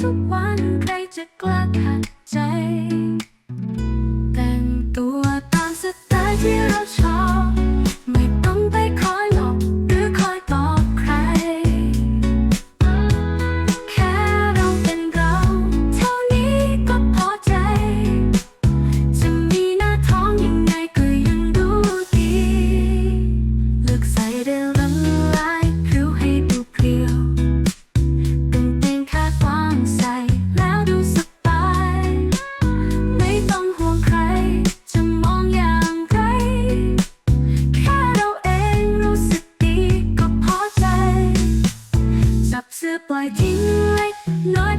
ทุกวันใครจะกล้าขัดใจ ปล่อยทิ้งไว้น้อย